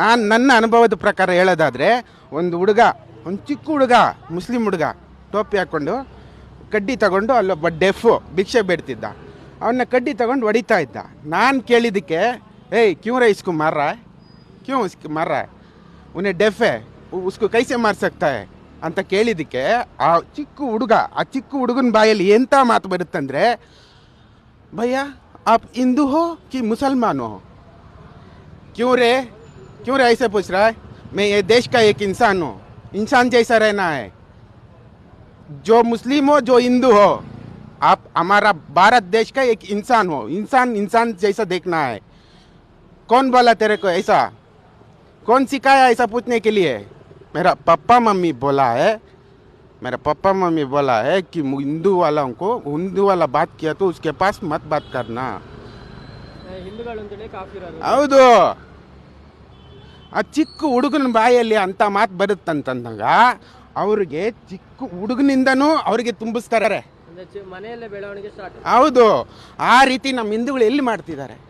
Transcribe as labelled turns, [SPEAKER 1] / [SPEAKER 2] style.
[SPEAKER 1] ನಾನು ನನ್ನ ಅನುಭವದ ಪ್ರಕಾರ ಹೇಳೋದಾದರೆ, ಒಂದು ಹುಡುಗ, ಒಂದು ಚಿಕ್ಕ ಹುಡುಗ, ಮುಸ್ಲಿಂ ಹುಡುಗ, ಟೋಪಿ ಹಾಕ್ಕೊಂಡು ಕಡ್ಡಿ ತಗೊಂಡು ಅಲ್ಲೊಬ್ಬ ಡೆಫು ಭಿಕ್ಷೆ ಬೇಡ್ತಿದ್ದ. ಅವನ್ನ ಕಡ್ಡಿ ತಗೊಂಡು ಹೊಡಿತಾ ಇದ್ದ. ನಾನು ಕೇಳಿದ್ದಕ್ಕೆ, ಏಯ್, ಕ್ಯೂ ರೈ ಇಸ್ಕು ಮಾರ ಕ್ಯೂ ಇಸ್ಕು ಮಾರ ಉನ್ನೇ ಡೆಫೆ ಉಸ್ಕು ಕೈಸೆ ಮಾರ್ಸಕ್ತಾಯೆ ಅಂತ ಕೇಳಿದ್ದಕ್ಕೆ, ಆ ಚಿಕ್ಕ ಹುಡುಗ, ಆ ಚಿಕ್ಕ ಹುಡುಗನ ಬಾಯಲ್ಲಿ ಎಂಥ ಮಾತು ಬರುತ್ತಂದರೆ, ಭಯ್ಯ ಆ ಹಿಂದೂ ಹೋ ಕಿ ಮುಸಲ್ಮಾನು? ಹೋ ಕ್ಯೂ ರೇ क्यों रहा ऐसे पूछ रहा है? मैं ये देश का एक इंसान हूँ। इंसान जैसा रहना है। जो मुस्लिम हो जो हिंदू हो आप हमारा भारत देश का एक इंसान हो। इंसान इंसान जैसा देखना है। कौन बोला तेरे को ऐसा? कौन सिखाया ऐसा पूछने के लिए? मेरा पापा मम्मी बोला है। मेरा पापा मम्मी बोला है कि हिंदू वालों को हिंदू वाला बात किया तो उसके पास मत बात करना। हिंदू ಆ ಚಿಕ್ಕ ಹುಡುಗನ ಬಾಯಲ್ಲಿ ಅಂತ ಮಾತು ಬರುತ್ತಂತಂದಾಗ ಅವ್ರಿಗೆ ಚಿಕ್ಕ ಹುಡುಗನಿಂದನೂ ಅವ್ರಿಗೆ ತುಂಬಿಸ್ತಾರೆ. ಹೌದು. ಆ ರೀತಿ ನಮ್ಮ ಹಿಂದೂಗಳು ಎಲ್ಲಿ ಮಾಡ್ತಿದ್ದಾರೆ?